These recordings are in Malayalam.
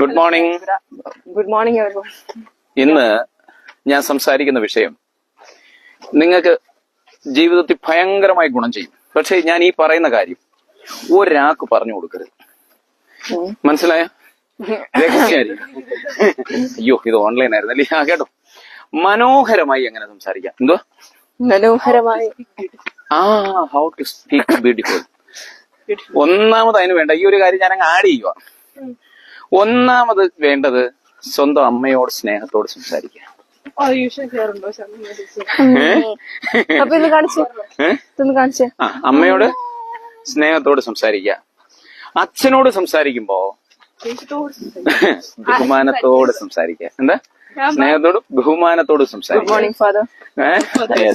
ഗുഡ് മോർണിംഗ് ഗുഡ് മോർണിംഗ് ഇന്ന് ഞാൻ സംസാരിക്കുന്ന വിഷയം നിങ്ങൾക്ക് ജീവിതത്തിൽ ഭയങ്കരമായി ഗുണം ചെയ്യും. പക്ഷെ ഞാൻ ഈ പറയുന്ന കാര്യം ഒരാൾക്ക് പറഞ്ഞു കൊടുക്കരുത്. മനസ്സിലായ? അയ്യോ ഇത് ഓൺലൈൻ ആയിരുന്നല്ലേ ആ കേട്ടോ. മനോഹരമായി എങ്ങനെ സംസാരിക്കാം? എന്തോ മനോഹരമായി. ആ ഹൗ ടു സ്പീക്ക് ബ്യൂട്ടിഫുൾ ഒന്നാമത് അതിന് വേണ്ട ഈ ഒരു കാര്യം ഞാൻ അങ്ങ് ആഡ് ചെയ്യുക ഒന്നാമത് വേണ്ടത് സ്വന്തം അമ്മയോട് സ്നേഹത്തോട് സംസാരിക്കുക. അമ്മയോട് സ്നേഹത്തോട് സംസാരിക്കുക. അച്ഛനോട് സംസാരിക്കുമ്പോ ബഹുമാനത്തോട് സംസാരിക്കുക. എന്താ? സ്നേഹത്തോട് ബഹുമാനത്തോട് ഗുഡ് സംസാരിക്കുക മോർണിംഗ് ഫാദർ ഏ?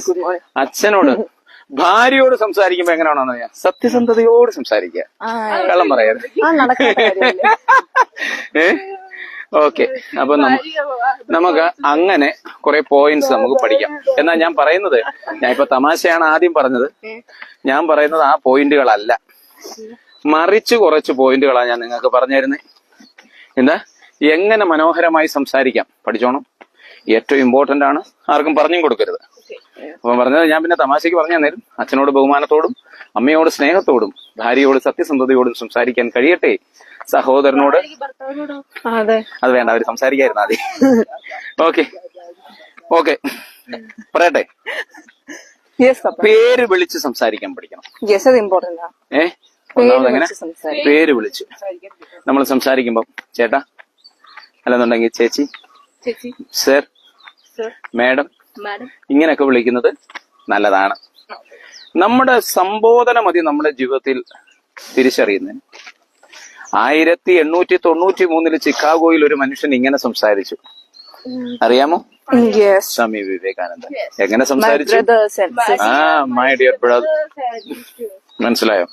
ഗുഡ് മോർണിംഗ് അച്ഛനോട് ഭാര്യയോട് സംസാരിക്കുമ്പോ എങ്ങനെയാണോ അറിയാം? സത്യസന്ധതയോട് സംസാരിക്കുക. കള്ളം പറയാറ് ഏ? ഓക്കെ. അപ്പൊ നമുക്ക് അങ്ങനെ കുറെ പോയിന്റ്സ് നമുക്ക് പഠിക്കാം. എന്നാ ഞാൻ പറയുന്നത് ഞാൻ ഇപ്പൊ തമാശയാണ് ആദ്യം പറഞ്ഞത്. ഞാൻ പറയുന്നത് ആ പോയിന്റുകളല്ല. മറിച്ച് കുറച്ച് പോയിന്റുകളാണ് ഞാൻ നിങ്ങൾക്ക് പറഞ്ഞുതരുന്നത് എന്താ? എങ്ങനെ മനോഹരമായി സംസാരിക്കാം? പഠിച്ചോണം. ഏറ്റവും ഇമ്പോർട്ടന്റ് ആണ്. ആർക്കും പറഞ്ഞും കൊടുക്കരുത്. അപ്പൊ പറഞ്ഞത് ഞാൻ പിന്നെ തമാശയ്ക്ക് പറഞ്ഞു തന്നേരും. അച്ഛനോട് ബഹുമാനത്തോടും അമ്മയോട് സ്നേഹത്തോടും ഭാര്യയോട് സത്യസന്ധതയോടും സംസാരിക്കാൻ കഴിയട്ടെ? സഹോദരനോട്? അത്. വേണ്ട അവർ സംസാരിക്കായിരുന്നു ആദ്യം. ഓക്കെ. ഓക്കെ. പറയട്ടെ? പേര് വിളിച്ച് സംസാരിക്കാൻ പഠിക്കണം. ഏ? ഒന്നാമത് സംസാരിക്കണം. പേര് വിളിച്ച്. നമ്മൾ സംസാരിക്കുമ്പോ ചേട്ടാ അല്ലെന്നുണ്ടെങ്കിൽ ചേച്ചി ചേച്ചി. സർ. മാഡം ഇങ്ങനെയൊക്കെ വിളിക്കുന്നത് നല്ലതാണ്. നമ്മുടെ സംബോധന മതി നമ്മുടെ ജീവിതത്തിൽ തിരിച്ചറിയുന്നതിന്. ആയിരത്തി എണ്ണൂറ്റി തൊണ്ണൂറ്റി മൂന്നിൽ ചിക്കാഗോയിൽ ഒരു മനുഷ്യൻ ഇങ്ങനെ സംസാരിച്ചു. അറിയാമോ? യെസ് സ്വാമി വിവേകാനന്ദൻ. എങ്ങനെ സംസാരിച്ചു? ആ മൈ ഡിയർ ബ്രദർ മനസ്സിലായോ?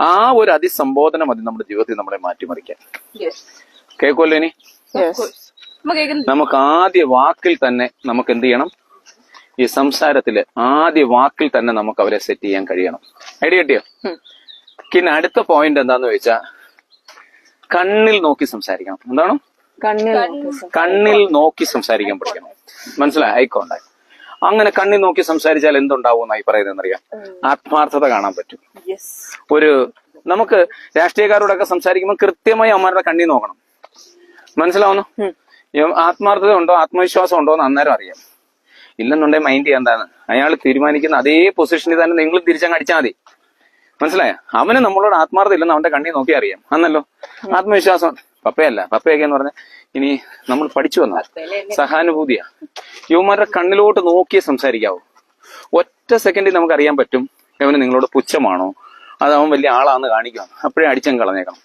ആ ഒരു അതിസംബോധന മതി നമ്മുടെ ജീവിതത്തിൽ നമ്മളെ മാറ്റിമറിക്കാൻ. കേൾക്കുമല്ലോ ഇനി? യെസ് നമുക്ക് ആദ്യ വാക്കിൽ തന്നെ നമുക്ക് എന്ത് ചെയ്യണം? ഈ സംസാരത്തിൽ ആദ്യ വാക്കിൽ തന്നെ നമുക്ക് അവരെ സെറ്റ് ചെയ്യാൻ കഴിയണം. ഐഡിയ കിട്ടിയോ? പിന്നെ അടുത്ത പോയിന്റ് എന്താന്ന് വെച്ചാ കണ്ണിൽ നോക്കി സംസാരിക്കണം. എന്താണ്? കണ്ണിൽ നോക്കി കണ്ണിൽ നോക്കി സംസാരിക്കാൻ പഠിക്കണം. മനസ്സിലായി? ഐക്കോണ്ടായി അങ്ങനെ കണ്ണിൽ നോക്കി സംസാരിച്ചാൽ എന്തുണ്ടാവും എന്നായി പറയുന്നതെന്നറിയാം ആത്മാർത്ഥത കാണാൻ പറ്റും. യെസ് ഒരു നമുക്ക് രാഷ്ട്രീയക്കാരോടൊക്കെ സംസാരിക്കുമ്പോൾ കൃത്യമായി അമ്മമാരുടെ കണ്ണി നോക്കണം. മനസ്സിലാവുന്നു? ആത്മാർത്ഥത ഉണ്ടോ ആത്മവിശ്വാസം ഉണ്ടോ എന്ന് അന്നേരം അറിയാം. ഇല്ലെന്നുണ്ടെങ്കിൽ മൈൻഡ് ചെയ്യാന്താണ് അയാൾ തീരുമാനിക്കുന്ന അതേ പൊസിഷനിൽ തന്നെ നിങ്ങൾ തിരിച്ചങ്ങ് അടിച്ചാൽ മതി. മനസ്സിലായോ? അവന് നമ്മളോട് ആത്മാർത്ഥത ഇല്ലെന്ന് അവന്റെ കണ്ണി നോക്കി അറിയാം. അന്നല്ലോ. ആത്മവിശ്വാസം. പപ്പയല്ല പപ്പയൊക്കെ എന്ന് പറഞ്ഞാൽ ഇനി നമ്മൾ പഠിച്ചു വന്നാൽ സഹാനുഭൂതിയാ. യുവമാരുടെ കണ്ണിലോട്ട് നോക്കിയേ സംസാരിക്കാവൂ. ഒറ്റ സെക്കൻഡിൽ നമുക്ക് അറിയാൻ പറ്റും ഇവന് നിങ്ങളോട് പുച്ഛമാണോ? അത് അവൻ വലിയ ആളാന്ന് കാണിക്കണം. അപ്പോഴേ അടിച്ചങ്ങ് കളഞ്ഞേക്കണം.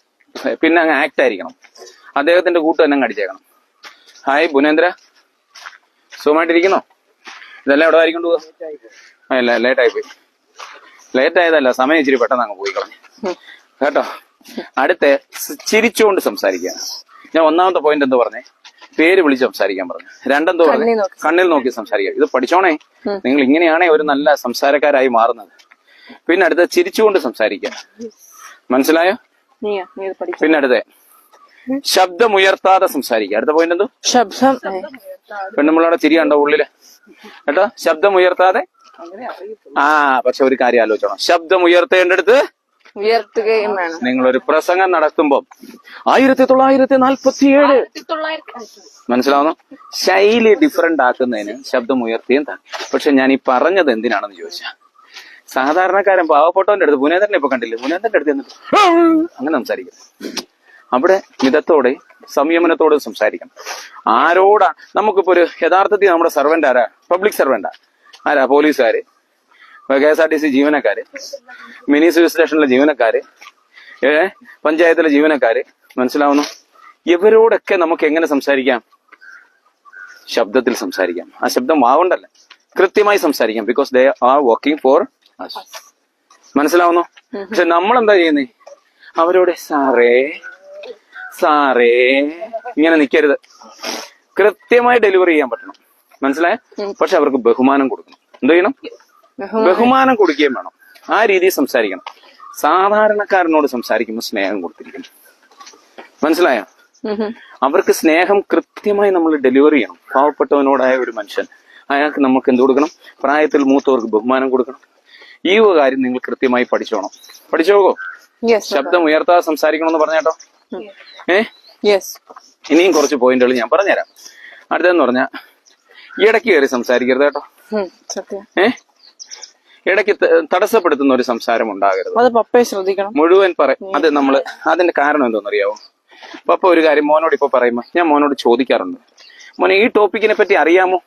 പിന്നെ അങ്ങ് ആക്ട് ആയിരിക്കണം. അദ്ദേഹത്തിന്റെ കൂട്ട് തന്നെ അങ്ങ് അടിച്ചേക്കണം. ഹായ് ഭുനേന്ദ്ര സുഖമായിട്ടിരിക്കുന്നോ? ഇതെല്ലാം എവിടെ ആയിരിക്കൊണ്ട് പോവാ അല്ല ലേറ്റ് ആയി പോയി ലേറ്റ് ആയതല്ല സമയം ഇച്ചിരി പെട്ടെന്ന് അങ്ങ് പോയി കളഞ്ഞു. കേട്ടോ? അടുത്ത ചിരിച്ചുകൊണ്ട് സംസാരിക്കുക ഞാൻ ഒന്നാമത്തെ പോയിന്റ് എന്ത് പറഞ്ഞേ? പേര് വിളിച്ച് സംസാരിക്കാൻ പറഞ്ഞു. രണ്ടെന്തോ പറഞ്ഞു? കണ്ണിൽ നോക്കി. സംസാരിക്കുക. ഇത് പഠിച്ചോണേ? നിങ്ങൾ ഇങ്ങനെയാണേ ഒരു നല്ല സംസാരക്കാരായി മാറുന്നത്. പിന്നെ അടുത്ത ചിരിച്ചുകൊണ്ട് സംസാരിക്കുക. മനസ്സിലായോ? പിന്നെ അടുത്ത ശബ്ദമുയർത്താതെ സംസാരിക്കുക. അടുത്ത പോയിന്റ് എന്തോ? ശബ്ദം. പെണ്ണുമ്പിള്ളയുടെ ചിരി കണ്ടോ ഉള്ളിൽ? കേട്ടോ? ശബ്ദമുയർത്താതെ? ആ പക്ഷെ ഒരു കാര്യം ആലോചിച്ചോണം. ശബ്ദമുയർത്തേണ്ടടുത്ത് ഉയർത്തുകയും വേണം. നിങ്ങൾ ഒരു പ്രസംഗം നടത്തുമ്പോൾ ആയിരത്തി തൊള്ളായിരത്തി നാൽപ്പത്തി ഏഴ് മനസ്സിലാവുന്നു? ശൈലി ഡിഫറെന്റ് ആക്കുന്നതിന് ശബ്ദം ഉയർത്തിയും താ പക്ഷെ ഞാൻ ഈ പറഞ്ഞത് എന്തിനാണെന്ന് ചോദിച്ചാ. സാധാരണക്കാരൻ പാവപ്പെട്ടവന്റെ അടുത്ത് പുനേന്ദ്രനെ ഇപ്പൊ കണ്ടില്ലേ? പുനേന്ദ്രന്റെ അടുത്ത് എന്നിട്ട് അങ്ങനെ സംസാരിക്കും. അവിടെ മിതത്തോടെ സംയമനത്തോടെ സംസാരിക്കണം. ആരോടാ നമുക്കിപ്പോ ഒരു യഥാർത്ഥത്തിൽ നമ്മുടെ സർവന്റ് ആരാ? പബ്ലിക് സർവന്റാ ആരാ? പോലീസുകാര് K S R T C ജീവനക്കാര് മിനി സിവിൽ സ്റ്റേഷനിലെ ജീവനക്കാര് ഏ പഞ്ചായത്തിലെ ജീവനക്കാര് മനസ്സിലാവുന്നു? ഇവരോടൊക്കെ നമുക്ക് എങ്ങനെ സംസാരിക്കാം? ശബ്ദത്തിൽ സംസാരിക്കാം. ആ ശബ്ദം വാവുണ്ടല്ല. കൃത്യമായി സംസാരിക്കാം because they are working for മനസ്സിലാവുന്നു? പക്ഷെ നമ്മൾ എന്താ ചെയ്യുന്നേ? അവരോട് സാറേ സാറേ. ഇങ്ങനെ നിൽക്കരുത് കൃത്യമായി ഡെലിവറി ചെയ്യാൻ പറ്റണം. മനസ്സിലായ? പക്ഷെ അവർക്ക് ബഹുമാനം കൊടുക്കണം. എന്ത് ചെയ്യണം? ബഹുമാനം. കൊടുക്കുകയും വേണം. ആ രീതിയിൽ സംസാരിക്കണം. സാധാരണക്കാരനോട് സംസാരിക്കുമ്പോൾ സ്നേഹം കൊടുത്തിരിക്കണം. മനസ്സിലായോ? അവർക്ക് സ്നേഹം കൃത്യമായി നമ്മൾ ഡെലിവറി ചെയ്യണം. പാവപ്പെട്ടവനോടായ ഒരു മനുഷ്യൻ. അയാൾക്ക് നമുക്ക് എന്ത് കൊടുക്കണം? പ്രായത്തിൽ മൂത്തവർക്ക് ബഹുമാനം കൊടുക്കണം. ഈ കാര്യം നിങ്ങൾ കൃത്യമായി പഠിച്ചോണം. പഠിച്ചോകോ ശബ്ദം ഉയർത്താതെ സംസാരിക്കണമെന്ന് പറഞ്ഞേട്ടോ ഏ? യെസ് ഇനിയും കുറച്ച് പോയിന്റുകൾ ഞാൻ പറഞ്ഞുതരാം. അടുത്തതെന്ന് പറഞ്ഞാൽ ഇടയ്ക്ക് കയറി സംസാരിക്കരുത് കേട്ടോ. ഏ? ഇടയ്ക്ക് തടസ്സപ്പെടുത്തുന്ന ഒരു സംസാരം ഉണ്ടാകരുത് അത് പപ്പയെ ശ്രദ്ധിക്കണം. മുഴുവൻ പറയും അത് നമ്മൾ അതിന്റെ കാരണം എന്തോന്നറിയാവോ? പപ്പ ഒരു കാര്യം മോനോട് ഇപ്പൊ പറയുമ്പോ ഞാൻ മോനോട് ചോദിക്കാറുണ്ട്. മോനെ ഈ ടോപ്പിക്കിനെ പറ്റി അറിയാമോ?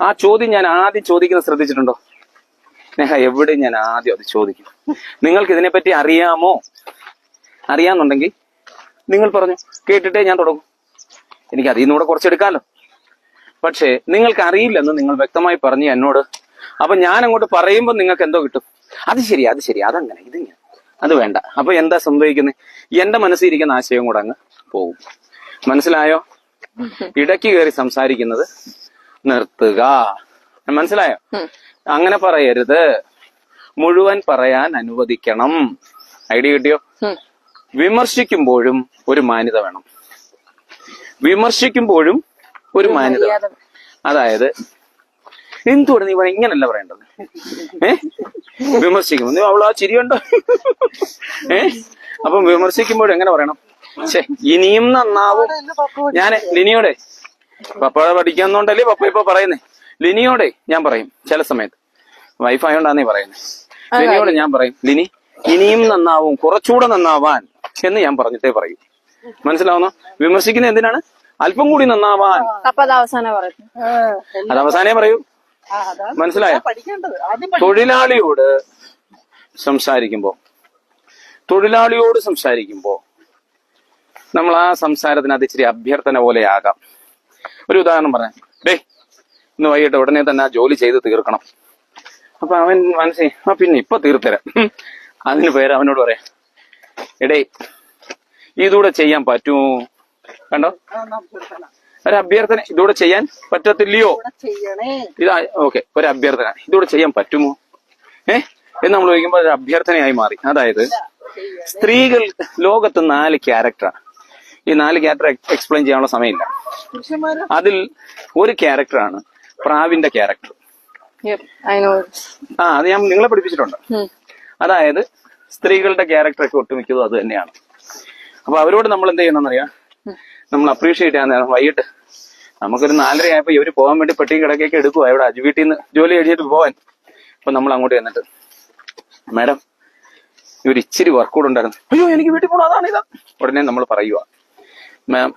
ആ ചോദ്യം ഞാൻ ആദ്യം ചോദിക്കുന്നത് ശ്രദ്ധിച്ചിട്ടുണ്ടോ? സ്നേഹ എവിടെ ഞാൻ ആദ്യം അത് ചോദിക്കും. നിങ്ങൾക്ക് ഇതിനെപ്പറ്റി അറിയാമോ? അറിയാന്നുണ്ടെങ്കിൽ നിങ്ങൾ പറഞ്ഞു. കേട്ടിട്ടേ ഞാൻ തുടങ്ങും. എനിക്ക് അതിൽ നിന്നൂടെ കുറച്ചെടുക്കാമല്ലോ പക്ഷേ നിങ്ങൾക്ക് അറിയില്ലെന്ന് നിങ്ങൾ വ്യക്തമായി പറഞ്ഞു എന്നോട്. അപ്പൊ ഞാൻ അങ്ങോട്ട് പറയുമ്പോൾ നിങ്ങൾക്ക് എന്തോ കിട്ടും. അത് ശരി അത് ശരി അതങ്ങനെ ഇതിങ്ങനെ അത് വേണ്ട. അപ്പൊ എന്താ സംഭവിക്കുന്നത് എന്റെ മനസ്സിൽ ഇരിക്കുന്ന ആശയം കൂടെ അങ്ങ് പോകും. മനസ്സിലായോ? ഇടയ്ക്ക് കയറി സംസാരിക്കുന്നത് നിർത്തുക. മനസ്സിലായോ? അങ്ങനെ പറയരുത്. മുഴുവൻ പറയാൻ അനുവദിക്കണം. ഐഡിയ കിട്ടിയോ. വിമർശിക്കുമ്പോഴും ഒരു മാന്യത വേണം. വിമർശിക്കുമ്പോഴും ഒരു മാന്യത അതായത് എന്തുകൊണ്ട് നീ ഇങ്ങനല്ല പറയേണ്ടത്? ഏ? വിമർശിക്കും നീ അവൾ ആ ചിരിയുണ്ടോ? ഏ? അപ്പം വിമർശിക്കുമ്പോഴും എങ്ങനെ പറയണം? ഛേ ഇനിയും നന്നാവും. ഞാൻ ലിനിയോടെ പപ്പ പഠിക്കാന്നുണ്ടല്ലേ പപ്പ ഇപ്പൊ പറയുന്നേ? ലിനിയോടെ ഞാൻ പറയും ചില സമയത്ത്. വൈഫായോണ്ടാന്നേ പറയുന്നേ. പറയുന്നത് ലിനിയോട് ഞാൻ പറയും ലിനി ഇനിയും നന്നാവും. കുറച്ചുകൂടെ നന്നാവാൻ. എന്ന് ഞാൻ പറഞ്ഞിട്ടേ പറയൂ. മനസ്സിലാവുന്ന? വിമർശിക്കുന്ന എന്തിനാണ്? അല്പം കൂടി നന്നാവാൻ. അത് അവസാനം പറയൂ. മനസ്സിലായോ? തൊഴിലാളിയോട് സംസാരിക്കുമ്പോ. തൊഴിലാളിയോട് സംസാരിക്കുമ്പോ നമ്മൾ ആ സംസാരത്തിന് അത് ഇച്ചിരി അഭ്യർത്ഥന പോലെ ആകാം. ഒരു ഉദാഹരണം പറയാം. ഡേ ഇന്ന് വൈകിട്ട് ഉടനെ തന്നെ ആ ജോലി ചെയ്ത് തീർക്കണം. അപ്പൊ അവൻ മനസ്സിൽ ആ പിന്നെ ഇപ്പൊ തീർത്തരാം. അതിന് പേര് അവനോട് പറയാം. എടേ ഇതൂടെ ചെയ്യാൻ പറ്റുമോ കണ്ടോ? ഒരു അഭ്യർത്ഥന. ഇതൂടെ ചെയ്യാൻ പറ്റത്തില്ലയോ? ഇതാ ഓക്കെ ഒരു അഭ്യർത്ഥന. ഇതൂടെ ചെയ്യാൻ പറ്റുമോ? ഏ? എന്ന് നമ്മൾ ചോദിക്കുമ്പോൾ ഒരു അഭ്യർത്ഥനയായി മാറി. അതായത് സ്ത്രീകൾ ലോകത്ത് നാല് ക്യാരക്ടറാണ്. ഈ നാല് ക്യാരക്ടർ എക്സ്പ്ലെയിൻ ചെയ്യാനുള്ള സമയമില്ല. അതിൽ ഒരു ക്യാരക്ടറാണ് പ്രാവിന്റെ ക്യാരക്ടർ. ആ അത് ഞാൻ നിങ്ങളെ പഠിപ്പിച്ചിട്ടുണ്ട്. അതായത് സ്ത്രീകളുടെ ക്യാരക്ടർ ഒക്കെ ഒട്ടുമിക്കതും അത് തന്നെയാണ്. അപ്പൊ അവരോട് നമ്മൾ എന്ത് ചെയ്യണമെന്നറിയാം നമ്മൾ അപ്രീഷിയേറ്റ് ചെയ്യാൻ നേരം വൈകിട്ട് നമുക്കൊരു നാലര ആയപ്പോ ഇവർ പോകാൻ വേണ്ടി പെട്ടി കിടക്കൊക്കെ എടുക്കുക ഇവിടെ അജു വീട്ടിൽ നിന്ന് ജോലി കഴിഞ്ഞിട്ട് പോവാൻ. അപ്പൊ നമ്മൾ അങ്ങോട്ട് ചെന്നിട്ട് മാഡം ഇവർ ഇച്ചിരി വർക്കൗട്ട് ഉണ്ടായിരുന്നു. അയ്യോ എനിക്ക് വീട്ടിൽ പോകണം അതാണ് ഇതാ. ഉടനെ നമ്മൾ പറയുക മാം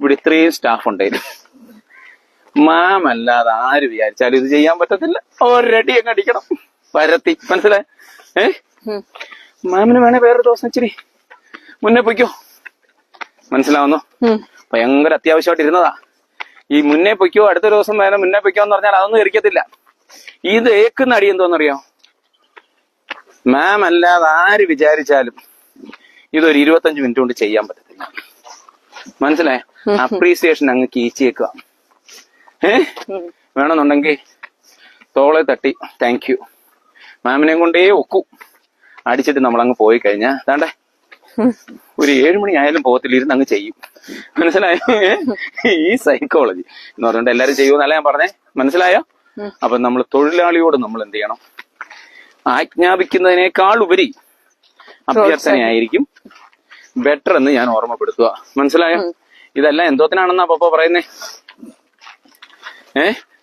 ഇവിടെ ഇത്രയും സ്റ്റാഫ് ഉണ്ടായിരുന്നു മാം അല്ലാതെ ആര് വിചാരിച്ചാലും ഇത് ചെയ്യാൻ പറ്റത്തില്ല. ഒരടി അങ്ങ് അടിക്കണം. പരത്തി മനസ്സിലായി? ഏ? മാമിന് വേണേ വേറൊരു ദിവസം ഇച്ചിരി മുന്നേ പൊയ്ക്കോ. മനസ്സിലാവുന്നു? ഭയങ്കര അത്യാവശ്യമായിട്ട് ഇരുന്നതാ. ഈ മുന്നേ പൊയ്ക്കോ അടുത്ത ദിവസം വേറെ മുന്നേ പൊയ്ക്കോ എന്ന് പറഞ്ഞാൽ അതൊന്നും ഇരിക്കത്തില്ല. ഇത് ഏക്കുന്ന അടി എന്തോന്നറിയോ? മാം അല്ലാതെ ആര് വിചാരിച്ചാലും ഇതൊരു ഇരുപത്തഞ്ച് മിനിറ്റ് കൊണ്ട് ചെയ്യാൻ പറ്റത്തില്ല. മനസ്സിലായ? അപ്രീസിയേഷൻ അങ്ങ് കീച്ചേക്കുക ഏ? വേണമെന്നുണ്ടെങ്കിൽ തോളെ തട്ടി. താങ്ക് യു മാമിനെ കൊണ്ടേ ഒക്കൂ. അടിച്ചിട്ട് നമ്മൾ അങ്ങ് പോയി കഴിഞ്ഞാ അതാണ്ടേ ഒരു ഏഴുമണി ആയാലും പോകത്തില്ല ഇരുന്ന് അങ്ങ് ചെയ്യും. മനസ്സിലായോ? ഈ സൈക്കോളജി എന്ന് പറഞ്ഞുകൊണ്ട് എല്ലാരും ചെയ്യുമെന്നല്ല ഞാൻ പറഞ്ഞേ. മനസ്സിലായോ? അപ്പൊ നമ്മൾ തൊഴിലാളിയോട് നമ്മൾ എന്ത് ചെയ്യണം? ആജ്ഞാപിക്കുന്നതിനേക്കാൾ ഉപരി അഭ്യർത്ഥനയായിരിക്കും ബെറ്റർ എന്ന് ഞാൻ ഓർമ്മപ്പെടുത്തുക. മനസ്സിലായോ? ഇതെല്ലാം എന്തോത്തിനാണെന്നാ പപ്പ പറയുന്നേ? ഏ സുന്ദരം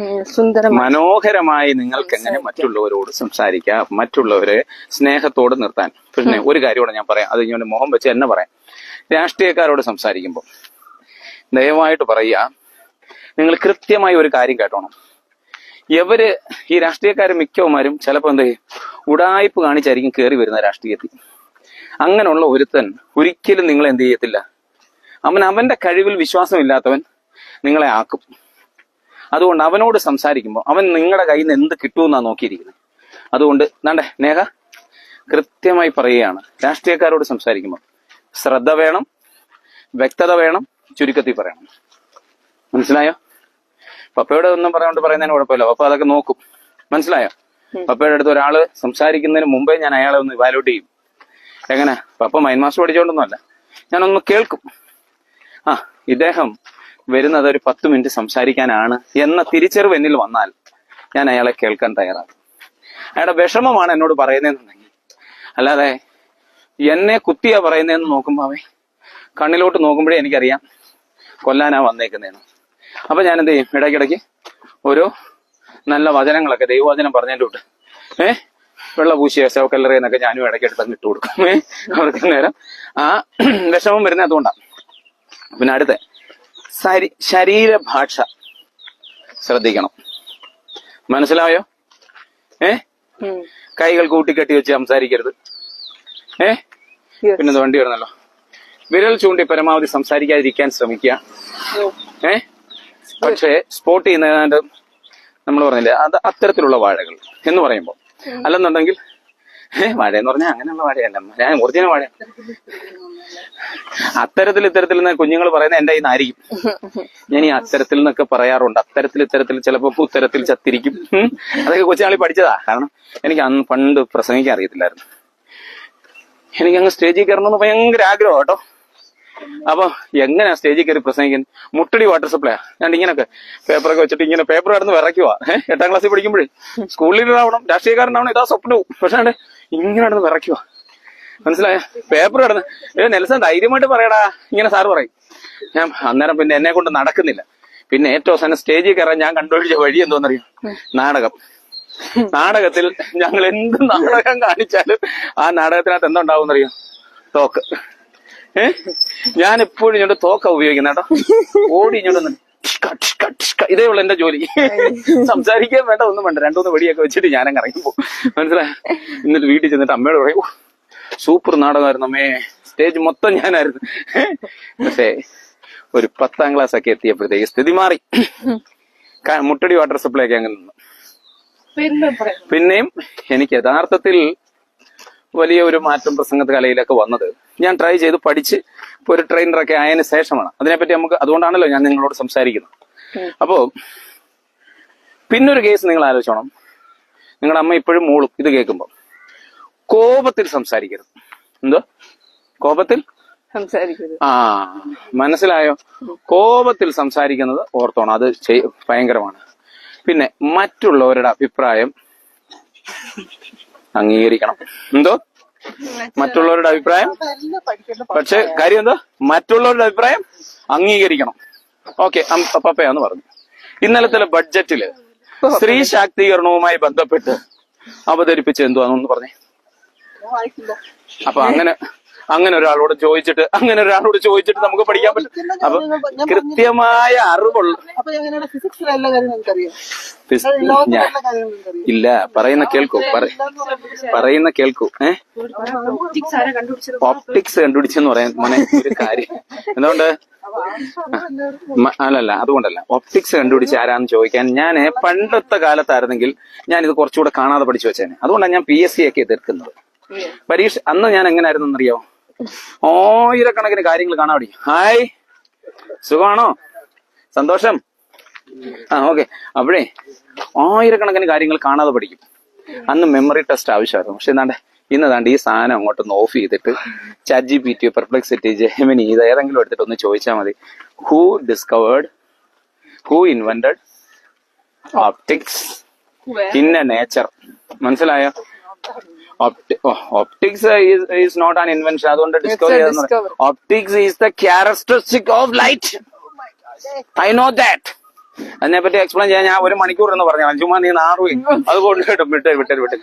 മനോഹരമായി നിങ്ങൾക്ക് എങ്ങനെ മറ്റുള്ളവരോട് സംസാരിക്കാം? മറ്റുള്ളവരെ സ്നേഹത്തോട് നിർത്താൻ. പിന്നെ ഒരു കാര്യമൂടെ ഞാൻ പറയാം. അത് ഇങ്ങനെ മുഖം വെച്ച് എന്നെ പറയാം. രാഷ്ട്രീയക്കാരോട് സംസാരിക്കുമ്പോൾ ദയവായിട്ട് പറയുക നിങ്ങൾ കൃത്യമായി ഒരു കാര്യം കേട്ടോണം. ഇവർ ഈ രാഷ്ട്രീയക്കാർ മിക്കവന്മാരും ചിലപ്പോൾ എന്താ ഉടായ്പ് കാണിച്ചായിരിക്കും കയറി വരുന്ന രാഷ്ട്രീയത്തിൽ. അങ്ങനെയുള്ള ഒരുത്തൻ ഒരിക്കലും നിങ്ങൾ എന്ത് ചെയ്യത്തില്ല. അവൻ അവന്റെ കഴിവിൽ വിശ്വാസമില്ലാത്തവൻ നിങ്ങളെ ആക്കും. അതുകൊണ്ട് അവനോട് സംസാരിക്കുമ്പോൾ അവൻ നിങ്ങളുടെ കയ്യിൽ നിന്ന് എന്ത് കിട്ടുമെന്നാണ് നോക്കിയിരിക്കുന്നത്. അതുകൊണ്ട് നാണ്ടേ നേഹ കൃത്യമായി പറയുകയാണ്. രാഷ്ട്രീയക്കാരോട് സംസാരിക്കുമ്പോൾ ശ്രദ്ധ വേണം വ്യക്തത വേണം ചുരുക്കത്തിൽ പറയണം. മനസ്സിലായോ? പപ്പയോട് ഒന്നും പറയാണ്ട് പറയുന്നതിന് കുഴപ്പമില്ല. പപ്പ അതൊക്കെ നോക്കും. മനസ്സിലായോ? പപ്പയുടെ അടുത്ത് ഒരാൾ സംസാരിക്കുന്നതിന് മുമ്പേ ഞാൻ അയാളെ ഒന്ന് ഇവാലുവേറ്റ് ചെയ്യും. എങ്ങനെ? പപ്പ മൈൻഡ് മാസ്റ്റർ പഠിച്ചോണ്ടൊന്നുമല്ല. ഞാനൊന്ന് കേൾക്കും. ആ ഇദ്ദേഹം വരുന്നത് ഒരു പത്ത് മിനിറ്റ് സംസാരിക്കാനാണ് എന്ന തിരിച്ചറിവ് എന്നിൽ വന്നാൽ ഞാൻ അയാളെ കേൾക്കാൻ തയ്യാറാണ്. അയാളുടെ വിഷമമാണ് എന്നോട് പറയുന്നതെന്നുണ്ടെങ്കിൽ അല്ലാതെ എന്നെ കുത്തിയാ പറയുന്നതെന്ന് നോക്കുമ്പോ അവൻ കണ്ണിലോട്ട് നോക്കുമ്പോഴേ എനിക്കറിയാം കൊല്ലാനാ വന്നേക്കുന്നതെന്ന്. അപ്പൊ ഞാൻ എന്ത് ചെയ്യും? ഇടയ്ക്കിടയ്ക്ക് ഓരോ നല്ല വചനങ്ങളൊക്കെ ദൈവവചനം പറഞ്ഞതിന്റെ വിട്ട് ഏഹ് വെള്ള പൂശിയ ശവക്കല്ലറി എന്നൊക്കെ ഞാനും ഇടയ്ക്ക് എടുത്തങ്ങ് ഇട്ട് കൊടുക്കും അവർക്ക് നേരം ആ വിഷമം വരുന്നത് അതുകൊണ്ടാണ്. പിന്നെ അടുത്ത ശരീരഭാഷ. ശ്രദ്ധിക്കണം. മനസ്സിലായോ? ഏ. കൈകൾ കൂട്ടിക്കെട്ടി വെച്ച് സംസാരിക്കരുത്. ഏ. പിന്നെ വണ്ടി വരുന്നല്ലോ. വിരൽ ചൂണ്ടി പരമാവധി സംസാരിക്കാതിരിക്കാൻ ശ്രമിക്കുക. ഏ? പക്ഷേ സ്പോട്ട് ചെയ്യുന്നതാണ്ട് നമ്മൾ പറഞ്ഞില്ലേ അത് അത്തരത്തിലുള്ള വാഴകൾ എന്ന് പറയുമ്പോൾ. അല്ലെന്നുണ്ടെങ്കിൽ ഏ മഴ എന്ന് പറഞ്ഞാൽ അങ്ങനെയുള്ള മഴയല്ല. ഞാൻ ഒറിജിനൽ മഴ അത്തരത്തിൽ ഇത്തരത്തിൽ നിന്ന് കുഞ്ഞുങ്ങൾ പറയുന്ന എന്റെ കയ്യിൽ നിന്നായിരിക്കും. ഞാൻ ഈ അത്തരത്തിൽ നിന്നൊക്കെ പറയാറുണ്ട്. അത്തരത്തിൽ ഇത്തരത്തിൽ ചിലപ്പോ ഉത്തരത്തിൽ ചത്തിരിക്കും. അതൊക്കെ കൊച്ചുനാളി പഠിച്ചതാ. കാരണം എനിക്ക് അന്ന് പണ്ട് പ്രസംഗിക്കാൻ അറിയത്തില്ലായിരുന്നു. എനിക്ക് അങ്ങ് സ്റ്റേജിൽ കയറണമെന്ന് ഭയങ്കര ആഗ്രഹം കേട്ടോ. അപ്പൊ എങ്ങനെയാ സ്റ്റേജിൽ കയറി പ്രസംഗിക്കുന്നത്? മുട്ടടി വാട്ടർ സപ്ലൈ ഞാൻ ഇങ്ങനൊക്കെ പേപ്പറൊക്കെ വെച്ചിട്ട് ഇങ്ങനെ പേപ്പർ കടന്ന് വിറയ്ക്കുവാ. ഏഹ് എട്ടാം ക്ലാസ്സിൽ പഠിക്കുമ്പോഴേ. സ്കൂളിൽ ആവണം രാഷ്ട്രീയക്കാരനാവണം ഇതാ സ്വപ്നവും. പക്ഷേ ഇങ്ങനെ നടന്ന് വിറയ്ക്കുവാ. മനസ്സിലായ? പേപ്പർ കിടന്ന്. ഏ നെൽസൺ ധൈര്യമായിട്ട് പറയടാ. ഇങ്ങനെ സാറ് പറയും. ഞാൻ അന്നേരം പിന്നെ എന്നെ കൊണ്ട് നടക്കുന്നില്ല. പിന്നെ ഏറ്റവും അവസാനം സ്റ്റേജിൽ കയറാൻ ഞാൻ കണ്ടുപിടിച്ച വഴി എന്തോന്നറിയോ? നാടകം. നാടകത്തിൽ ഞങ്ങൾ എന്ത് നാടകം കാണിച്ചാലും ആ നാടകത്തിനകത്ത് എന്തുണ്ടാവും അറിയോ തോക്ക്. ഏഹ് ഞാൻ എപ്പോഴും ഇങ്ങോട്ട് തോക്ക ഉപയോഗിക്കുന്ന കേട്ടോ. ഓടി ഇങ്ങോട്ട് വന്ന് ടിഷ്ക, ടിഷ്ക, ടിഷ്ക. ഇതേ ഉള്ളു എന്റെ ജോലി. സംസാരിക്കാൻ വേണ്ട ഒന്നും വേണ്ട. രണ്ടൂന്ന് വെടിയൊക്കെ വെച്ചിട്ട് ഞാനങ്ങ് ഇറങ്ങിപ്പോ മനസ്സിലായ? എന്നിട്ട് വീട്ടിൽ ചെന്നിട്ട് അമ്മയോട് പറയും സൂപ്പർ നാടകമായിരുന്നു അമ്മേ. സ്റ്റേജ് മൊത്തം ഞാനായിരുന്നു. പക്ഷേ ഒരു പത്താം ക്ലാസ് ഒക്കെ എത്തിയപ്പോഴത്തേക്ക് സ്ഥിതി മാറി. മുട്ടടി വാട്ടർ സപ്ലൈ ഒക്കെ അങ്ങനെ പിന്നെയും എനിക്ക് യഥാർത്ഥത്തിൽ വലിയ ഒരു മാറ്റം പ്രസംഗ കലയിലൊക്കെ വന്നത് ഞാൻ ട്രൈ ചെയ്ത് പഠിച്ച് ഒരു ട്രെയിനറൊക്കെ ആയതിന് ശേഷമാണ്. അതിനെപ്പറ്റി നമുക്ക് അതുകൊണ്ടാണല്ലോ ഞാൻ നിങ്ങളോട് സംസാരിക്കുന്നത്. അപ്പോ പിന്നൊരു കേസ് നിങ്ങൾ ആലോചിച്ചോണം. നിങ്ങളുടെ അമ്മ ഇപ്പോഴും മൂളും ഇത് കേൾക്കുമ്പോൾ കോപത്തിൽ സംസാരിക്കരുത്. എന്തോ കോപത്തിൽ? ആ മനസ്സിലായോ? കോപത്തിൽ സംസാരിക്കുന്നത് ഓർത്തോണം. അത് ഭയങ്കരമാണ്. പിന്നെ മറ്റുള്ളവരുടെ അഭിപ്രായം അംഗീകരിക്കണം. എന്തോ? മറ്റുള്ളവരുടെ അഭിപ്രായം? പക്ഷെ കാര്യം എന്താ? മറ്റുള്ളവരുടെ അഭിപ്രായം അംഗീകരിക്കണം. ഓക്കെ പപ്പയാന്ന് പറഞ്ഞു ഇന്നലത്തെ ബഡ്ജറ്റിൽ സ്ത്രീ ശാക്തീകരണവുമായി ബന്ധപ്പെട്ട് അവതരിപ്പിച്ച എന്തുവാന്നൊന്ന് പറഞ്ഞേ. അപ്പൊ അങ്ങനെ അങ്ങനെ ഒരാളോട് ചോദിച്ചിട്ട് അങ്ങനെ ഒരാളോട് ചോദിച്ചിട്ട് നമുക്ക് പഠിക്കാൻ പറ്റും. അപ്പൊ കൃത്യമായ അറിവുള്ള ഇല്ല പറയുന്ന കേൾക്കൂ പറ- പറയുന്ന കേൾക്കൂ ഏഹ് ഓപ്റ്റിക്സ് കണ്ടുപിടിച്ചെന്ന് പറയാൻ മോനെ ഒരു കാര്യം. എന്തുകൊണ്ട്? അല്ലല്ല അതുകൊണ്ടല്ല. ഒപ്റ്റിക്സ് കണ്ടുപിടിച്ച് ആരാന്ന് ചോദിക്കാൻ ഞാൻ പണ്ടത്തെ കാലത്തായിരുന്നെങ്കിൽ ഞാൻ ഇത് കുറച്ചുകൂടെ കാണാതെ പഠിച്ചു വെച്ചേനെ. അതുകൊണ്ടാണ് ഞാൻ പി എസ് സി ഒക്കെ എതിർക്കുന്നത്. പരീക്ഷ അന്ന് ഞാൻ എങ്ങനെയായിരുന്നു എന്നറിയോ ആയിരക്കണക്കിന് കാര്യങ്ങൾ കാണാൻ പഠിക്കും ഹായ്. സുഖമാണോ? സന്തോഷം? ആ ഓക്കെ. അപ്പോഴേ ആയിരക്കണക്കിന് കാര്യങ്ങൾ കാണാതെ പഠിക്കും. അന്ന് മെമ്മറി ടെസ്റ്റ് ആവശ്യമായിരുന്നു. പക്ഷെ എന്താണ്ട് ഇന്ന് താണ്ട് ഈ സാധനം അങ്ങോട്ടൊന്ന് ഓഫ് ചെയ്തിട്ട് chat G P T perplexity Gemini ഇത് ഏതെങ്കിലും എടുത്തിട്ട് ഒന്ന് ചോദിച്ചാൽ മതി. Who discovered who invented optics in a nature മനസ്സിലായോ? Optics is not an invention അതുകൊണ്ട് discover. Optics is the characteristic of light I know that അതിനെ പറ്റി എക്സ്പ്ലെയിൻ ചെയ്യാൻ ഞാൻ ഒരു മണിക്കൂർ എന്ന് പറഞ്ഞു. അഞ്ചുമാ നീ നാറു അതുകൊണ്ട് കൊണ്ടുപോയിട്ടും വിട്ട് വിട്ടേ വിട്ട്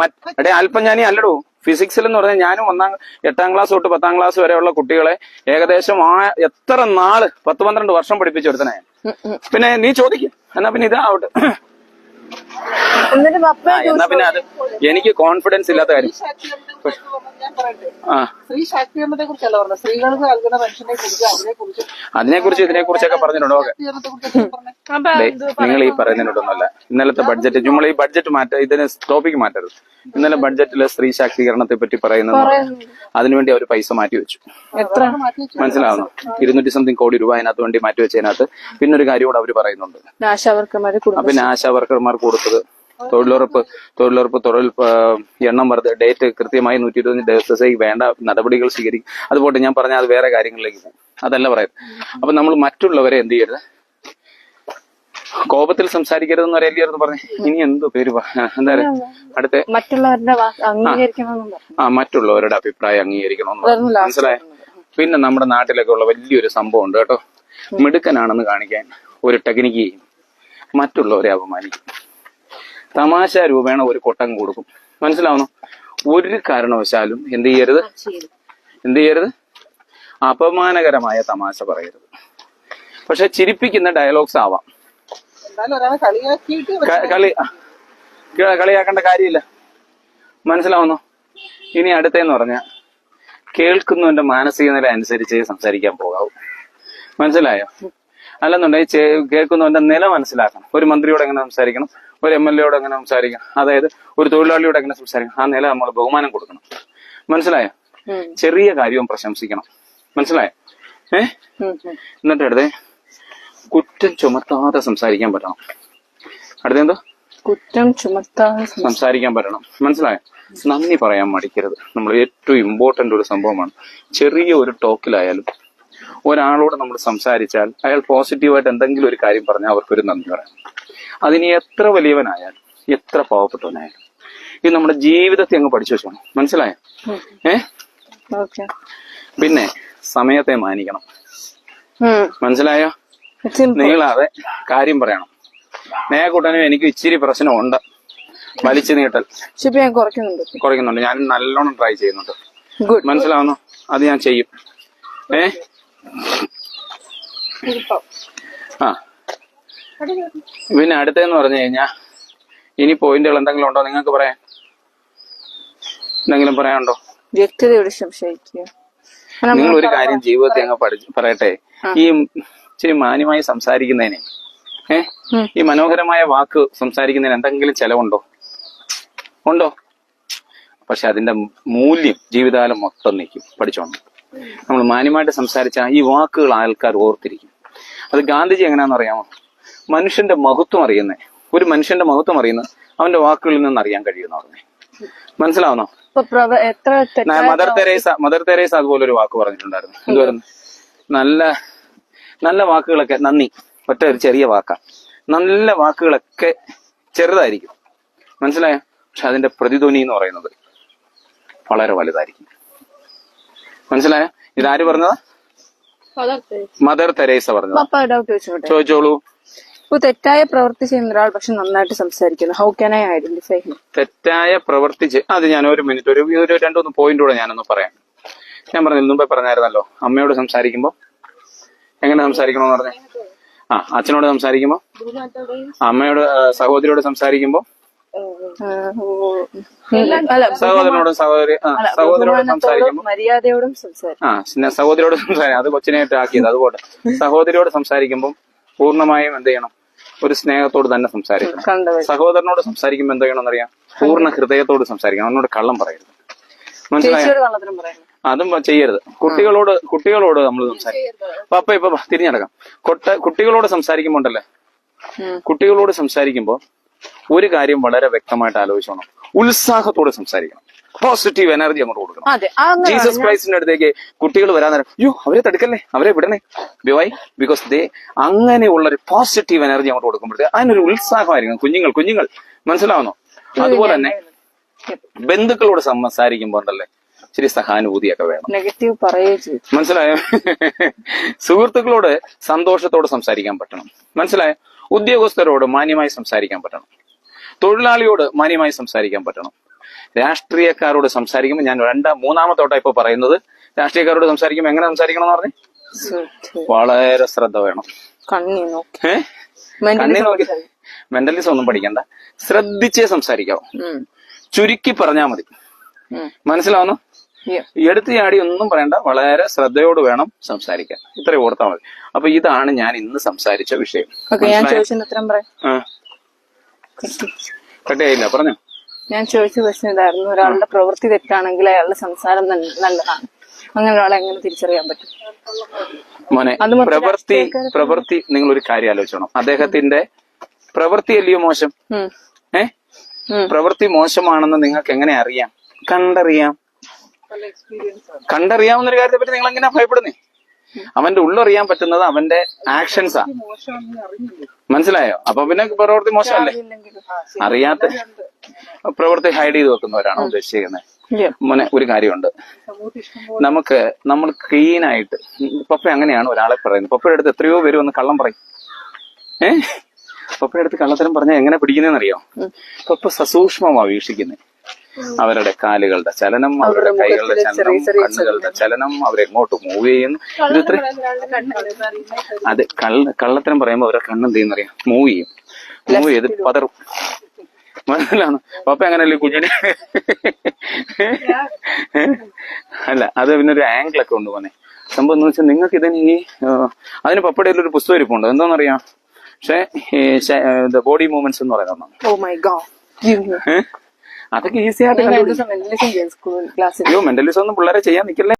മറ്റേ അല്പം ഞാനീ അല്ലടൂ. ഫിസിക്സിൽ എന്ന് പറഞ്ഞാൽ ഞാനും ഒന്നാം എട്ടാം ക്ലാസ് തൊട്ട് പത്താം ക്ലാസ് വരെയുള്ള കുട്ടികളെ ഏകദേശം ആ എത്ര നാൾ പത്ത് പന്ത്രണ്ട് വർഷം പഠിപ്പിച്ചു പഠിപ്പിച്ചെടുത്തനെ പിന്നെ നീ ചോദിക്കും. എന്നാ പിന്നെ ഇതാവട്ടെ. എന്നാ പിന്നെ അത് എനിക്ക് കോൺഫിഡൻസ് ഇല്ലാത്ത കാര്യം. ഞാൻ പറയട്ടെ. ആ. സ്ത്രീ ശാക്തീകരണത്തെ കുറിച്ചല്ല പറഞ്ഞത്. സ്ത്രീകൾക്ക് നൽകുന്ന പെൻഷനെ കുറിച്ച് അതിനെ കുറിച്ച്. അതിനെ കുറിച്ച് ഇതിനെ കുറിച്ചൊക്കെ പറഞ്ഞിട്ടുണ്ടോ നിങ്ങൾ ഈ പറയുന്നതിനോടൊന്നുമല്ല. ഇന്നലത്തെ ബഡ്ജറ്റ് നമ്മൾ ഈ ബഡ്ജറ്റ് മാറ്റ ഇതിന് ടോപ്പിക് മാറ്റരുത്. ഇന്നലെ ബഡ്ജറ്റിലെ സ്ത്രീ ശാക്തീകരണത്തെ പറ്റി പറയുന്നത് അതിനുവേണ്ടി അവർ പൈസ മാറ്റി വെച്ചു. എത്ര? മനസ്സിലാവുന്നു? ഇരുന്നൂറ്റി സംതിങ് കോടി രൂപ അതിനകത്ത് വേണ്ടി മാറ്റി വെച്ചതിനകത്ത്. പിന്നെ ഒരു കാര്യം കൂടെ അവർ പറയുന്നുണ്ട്. ആശാവർക്കന്മാര് ആ, പിന്നെ ആശാ വർക്കർമാർ കൊടുത്തത് തൊഴിലുറപ്പ് തൊഴിലുറപ്പ് തൊഴിൽ എണ്ണം വർദ്ധ ഡേറ്റ് കൃത്യമായി നൂറ്റി ഇരുപത്തഞ്ച് ദിവസത്തേക്ക് വേണ്ട നടപടികൾ സ്വീകരിക്കും അതുപോലെ ഞാൻ പറഞ്ഞ അത് വേറെ കാര്യങ്ങളിലേക്ക് പോകും. അതല്ല പറയാം. അപ്പൊ നമ്മൾ മറ്റുള്ളവരെ എന്ത് ചെയ്യരുത്? കോപത്തിൽ സംസാരിക്കരുത് സംസാരിക്കരുതെന്ന് അറിയില്ലായിരുന്നു പറഞ്ഞു. ഇനി എന്തോ പേര് എന്താ പറയാ? അടുത്ത മറ്റുള്ളവരുടെ ആ മറ്റുള്ളവരുടെ അഭിപ്രായം അംഗീകരിക്കണമെന്ന് മനസ്സിലായ? മനസ്സിലായോ പിന്നെ നമ്മുടെ നാട്ടിലൊക്കെ ഉള്ള വലിയൊരു സംഭവം ഉണ്ട് കേട്ടോ. മിടുക്കനാണെന്ന് കാണിക്കാൻ ഒരു ടെക്നിക്ക് ചെയ്യും. മറ്റുള്ളവരെ അപമാനിക്കും. തമാശ രൂപേണ ഒരു കൊട്ടം കൊടുക്കും. മനസ്സിലാവുന്നു? ഒരു കാരണവശാലും എന്ത് ചെയ്യരുത്? എന്ത് ചെയ്യരുത്? അപമാനകരമായ തമാശ പറയരുത്. പക്ഷെ ചിരിപ്പിക്കുന്ന ഡയലോഗ്സ് ആവാം. കളി കളിയാക്കേണ്ട കാര്യമില്ല. മനസ്സിലാവുന്നു? ഇനി അടുത്തേന്ന് പറഞ്ഞ കേൾക്കുന്നവന്റെ മാനസിക നില അനുസരിച്ച് സംസാരിക്കാൻ പോകാവൂ. മനസ്സിലായോ? അല്ലെന്നുണ്ടെങ്കിൽ കേൾക്കുന്നവന്റെ നില മനസ്സിലാക്കണം. ഒരു മന്ത്രിയോട് എങ്ങനെ സംസാരിക്കണം? ഒരു എം എൽ എയോട് എങ്ങനെ സംസാരിക്കണം? അതായത് ഒരു തൊഴിലാളിയോട് എങ്ങനെ സംസാരിക്കണം? ആ നില നമ്മൾ ബഹുമാനം കൊടുക്കണം. മനസ്സിലായോ? ചെറിയ കാര്യവും പ്രശംസിക്കണം. മനസ്സിലായോ? ഏ. എന്നിട്ട് അടുത്തേ കുറ്റം ചുമത്താതെ സംസാരിക്കാൻ പറ്റണം. അടുത്തെന്തോ? കുറ്റം ചുമത്താതെ സംസാരിക്കാൻ പറ്റണം. മനസ്സിലായോ? നന്ദി പറയാൻ മടിക്കരുത്. നമ്മൾ ഏറ്റവും ഇമ്പോർട്ടന്റ് ഒരു സംഭവമാണ്. ചെറിയ ഒരു ടോക്കിലായാലും ഒരാളോട് നമ്മൾ സംസാരിച്ചാൽ അയാൾ പോസിറ്റീവായിട്ട് എന്തെങ്കിലും ഒരു കാര്യം പറഞ്ഞാൽ അവർക്കൊരു നന്ദി പറയാം. അതിന് എത്ര വലിയവനായാലും എത്ര പാവപ്പെട്ടവനായാലും. ഇത് നമ്മുടെ ജീവിതത്തെ അങ്ങ് പഠിച്ചു വെച്ചോണം. മനസ്സിലായോ? ഏ? പിന്നെ സമയത്തെ മാനിക്കണം. മനസ്സിലായോ? നിങ്ങൾ നീളാതെ കാര്യം പറയണം. നേക്കൂട്ടനും എനിക്ക് ഇച്ചിരി പ്രശ്നമുണ്ട്. വലിച്ചു നീട്ടൽ. കുറയ്ക്കുന്നുണ്ട്. ഞാൻ നല്ലോണം ട്രൈ ചെയ്യുന്നുണ്ട്. മനസ്സിലാവുന്നു? അത് ഞാൻ ചെയ്യും. ഏ? ആ. പിന്നെ അടുത്തെന്ന് പറഞ്ഞു കഴിഞ്ഞാ ഇനി പോയിന്റുകൾ എന്തെങ്കിലും ഉണ്ടോ? നിങ്ങൾക്ക് പറയാൻ. എന്തെങ്കിലും പറയാനുണ്ടോ? വ്യക്തിതയോട് സംശയിക്കുക. നിങ്ങൾ ഒരു കാര്യം ജീവിതത്തെ അങ്ങ് പഠിച്ചു പറയട്ടെ. ഈ ഇച്ചിരി മാന്യമായി സംസാരിക്കുന്നതിന് ഏഹ്. ഈ മനോഹരമായ വാക്ക് സംസാരിക്കുന്നതിന് എന്തെങ്കിലും ചെലവുണ്ടോ? ഉണ്ടോ? പക്ഷെ അതിന്റെ മൂല്യം ജീവിതകാലം മൊത്തം നിൽക്കും. പഠിച്ചോണം. നമ്മൾ മാന്യമായിട്ട് സംസാരിച്ച ഈ വാക്കുകൾ ആൾക്കാർ ഓർത്തിരിക്കും. അത് ഗാന്ധിജി എങ്ങനെയാണെന്ന് അറിയാമോ? മനുഷ്യന്റെ മഹത്വം അറിയുന്നത് ഒരു മനുഷ്യന്റെ മഹത്വം അറിയുന്നത് അവന്റെ വാക്കുകളിൽ നിന്ന് അറിയാൻ കഴിയുന്ന പറഞ്ഞേ. മനസ്സിലാവുന്നോ? മദർ തെരേസ മദർ തെരേസ അതുപോലെ ഒരു വാക്ക് പറഞ്ഞിട്ടുണ്ടായിരുന്നു. എന്തുവായിരുന്നു? നല്ല നല്ല വാക്കുകളൊക്കെ നന്ദി. ഒറ്റ ഒരു ചെറിയ വാക്കാ. നല്ല വാക്കുകളൊക്കെ ചെറുതായിരിക്കും. മനസ്സിലായോ? പക്ഷെ അതിന്റെ പ്രതിധ്വനി എന്ന് പറയുന്നത് വളരെ വലുതായിരിക്കും. മനസ്സിലായോ? ഇതാര് പറഞ്ഞത്? മദർ തെരേസ പറഞ്ഞു? പപ്പ ഡൗട്ട് ചോദിച്ചോട്ടെ? ചോദിച്ചോളൂ. ഇപ്പൊ തെറ്റായ പ്രവൃത്തി ചെയ്യുന്ന ഒരാൾ പക്ഷെ നന്നായിട്ട് സംസാരിക്കുന്നു. How can I identify him തെറ്റായ പ്രവൃത്തി അത് ഞാൻ ഒരു മിനിറ്റ് ഒരു ഒരു രണ്ടൊന്ന് പോയിന്റ് കൂടെ ഞാനൊന്ന് പറയാം. ഞാൻ പറഞ്ഞു മുമ്പേ പറഞ്ഞായിരുന്നല്ലോ. അമ്മയോട് സംസാരിക്കുമ്പോ? എങ്ങനെ സംസാരിക്കണമെന്ന് പറഞ്ഞേ? ആ അച്ഛനോട് സംസാരിക്കുമ്പോ? അമ്മയോട് സഹോദരിയോട് സംസാരിക്കുമ്പോ? അല്ല സഹോദരനോടും സഹോദരി സഹോദരനോട് സംസാരിക്കുമ്പോൾ മര്യാദയോടും സംസാരിക്കും. സഹോദരിയോട് സംസാരിക്കും. അത് കൊച്ചിനായിട്ട് ആക്കിയത് അതുപോലെ. സഹോദരിയോട് സംസാരിക്കുമ്പോൾ പൂർണമായും എന്ത് ചെയ്യണം? ഒരു സ്നേഹത്തോട് തന്നെ സംസാരിക്കണം. സഹോദരനോട് സംസാരിക്കുമ്പോൾ എന്ത് ചെയ്യണം എന്നറിയാം? പൂർണ ഹൃദയത്തോട് സംസാരിക്കണം. അവനോട് കള്ളം പറയരുത്. മനസ്സിലായോ? അതും ചെയ്യരുത്. കുട്ടികളോട് കുട്ടികളോട് നമ്മൾ സംസാരിക്കും. അപ്പൊ ഇപ്പൊ തിരിഞ്ഞടക്കാം. കൊട്ട കുട്ടികളോട് സംസാരിക്കുമ്പോണ്ടല്ലേ കുട്ടികളോട് സംസാരിക്കുമ്പോൾ ഒരു കാര്യം വളരെ വ്യക്തമായിട്ട് ആലോചിച്ചോണം. ഉത്സാഹത്തോടെ സംസാരിക്കണം. പോസിറ്റീവ് എനർജി അങ്ങോട്ട് കൊടുക്കണം. ജീസസ് ക്രൈസ്റ്റിന്റെ അടുത്തേക്ക് കുട്ടികൾ വരാൻ നേരം അയ്യോ അവരെ തടുക്കല്ലേ? അവരെ വിടണേ? ബിവായി ബിക്കോസ് ദേ അങ്ങനെയുള്ള ഒരു പോസിറ്റീവ് എനർജി അങ്ങോട്ട് കൊടുക്കുമ്പോഴത്തേക്ക് അതിനൊരു ഉത്സാഹമായിരിക്കും. കുഞ്ഞുങ്ങൾ കുഞ്ഞുങ്ങൾ മനസ്സിലാവുന്നോ? അതുപോലെ തന്നെ ബന്ധുക്കളോട് സംസാരിക്കുമ്പോൾ ഉണ്ടല്ലേ ശരി സഹാനുഭൂതിയൊക്കെ വേണം. നെഗറ്റീവ് പറയുകയും മനസ്സിലായോ? സുഹൃത്തുക്കളോട് സന്തോഷത്തോടെ സംസാരിക്കാൻ പറ്റണം. മനസ്സിലായോ? ഉദ്യോഗസ്ഥരോട് മാന്യമായി സംസാരിക്കാൻ പറ്റണം. തൊഴിലാളിയോട് മാന്യമായി സംസാരിക്കാൻ പറ്റണം. രാഷ്ട്രീയക്കാരോട് സംസാരിക്കുമ്പോൾ ഞാൻ രണ്ടാം മൂന്നാമത്തോട്ട ഇപ്പൊ പറയുന്നത്. രാഷ്ട്രീയക്കാരോട് സംസാരിക്കുമ്പോൾ എങ്ങനെ സംസാരിക്കണം എന്ന് പറഞ്ഞു വളരെ ശ്രദ്ധ വേണം. കണ്ണി നോക്കി. മെന്റലിസം ഒന്നും പഠിക്കണ്ട. ശ്രദ്ധിച്ചേ സംസാരിക്കാവൂ. ചുരുക്കി പറഞ്ഞാൽ മതി. മനസ്സിലാവുന്നു? എടുത്തു ചാടി ഒന്നും പറയണ്ട. വളരെ ശ്രദ്ധയോട് വേണം സംസാരിക്കാൻ. ഇത്രയും ഓർത്താൽ മതി. അപ്പൊ ഇതാണ് ഞാൻ ഇന്ന് സംസാരിച്ച വിഷയം. ഞാൻ? ചോദിച്ചതിന് ഉത്തരം പറയാം. കട്ടിയായില്ല പറഞ്ഞു. ഞാൻ ചോദിച്ച ക്വസ്റ്റ്യൻ ഇതായിരുന്നു. ഒരാളുടെ പ്രവൃത്തി തെറ്റാണെങ്കിൽ അയാളുടെ സംസാരം നല്ല- നല്ലതാണ്. അങ്ങനെ ഒരാളെ എങ്ങനെ തിരിച്ചറിയാൻ പറ്റും? മോനെ പ്രവൃത്തി പ്രവൃത്തി നിങ്ങൾ ഒരു കാര്യം ആലോചിച്ചോണം. അദ്ദേഹത്തിന്റെ പ്രവൃത്തി അല്ലയോ മോശം. ഏ? പ്രവൃത്തി മോശമാണെന്ന് നിങ്ങൾക്ക് എങ്ങനെ അറിയാം? കണ്ടറിയാം. കണ്ടറിയാവുന്ന ഒരു കാര്യത്തെ പറ്റി നിങ്ങൾ എങ്ങനെയാ ഭയപ്പെടുന്നേ? അവന്റെ ഉള്ളറിയാൻ പറ്റുന്നത് അവന്റെ ആക്ഷൻസ് ആണ് മനസ്സിലായോ? അപ്പൊ പിന്നെ പ്രവൃത്തി മോശമല്ലേ? അറിയാത്ത പ്രവൃത്തി ഹൈഡ് ചെയ്ത് വെക്കുന്നവരാണോ ഉദ്ദേശിക്കുന്നത്. മോനെ ഒരു കാര്യമുണ്ട്. നമുക്ക് നമ്മൾ ക്ലീൻ ആയിട്ട് പപ്പ അങ്ങനെയാണ് ഒരാളെ പറയുന്നത്. പപ്പയുടെ അടുത്ത് എത്രയോ പേര് വന്ന് കള്ളം പറയും. ഏഹ് പപ്പയുടെ അടുത്ത് കള്ളത്തരം പറഞ്ഞാൽ എങ്ങനെ പിടിക്കുന്നതെന്നറിയോ പപ്പ സസൂക്ഷ്മമാ വീക്ഷിക്കുന്നത് അവരുടെ കാലുകളുടെ ചലനം അവരുടെ കൈകളുടെ ചലനം കണ്ണുകളുടെ ചലനം. അവരെങ്ങോട്ട് മൂവ് ചെയ്യുന്നു. ഇത് ഇത്ര അത് കള്ള കള്ളത്തരം പറയുമ്പോ അവരുടെ കണ്ണെന്ത് ചെയ്യുന്നറിയാം? മൂവ് ചെയ്യും. മൂവ് ചെയ്ത് പതറും. മനസ്സിലാണ് പപ്പ അങ്ങനല്ലേ കുഞ്ഞിന്? അല്ല അത് പിന്നെ ഒരു ആംഗിൾ ഒക്കെ ഉണ്ട് പോന്നെ സംഭവം എന്ന് വെച്ചാൽ നിങ്ങൾക്ക് ഇതിന് ഈ അതിന് പപ്പയുടെ ഒരു പുസ്തകം ഇരിപ്പുണ്ട്. എന്താണെന്നറിയാം പക്ഷേ ബോഡി മൂവ്മെന്റ്സ് എന്ന് പറയുന്ന ഒന്നാണ്? അതൊക്കെ ഈസി ആയിട്ട് മെന്റലിസം ഒന്നും പിള്ളേരെ ചെയ്യാൻ നിൽക്കില്ല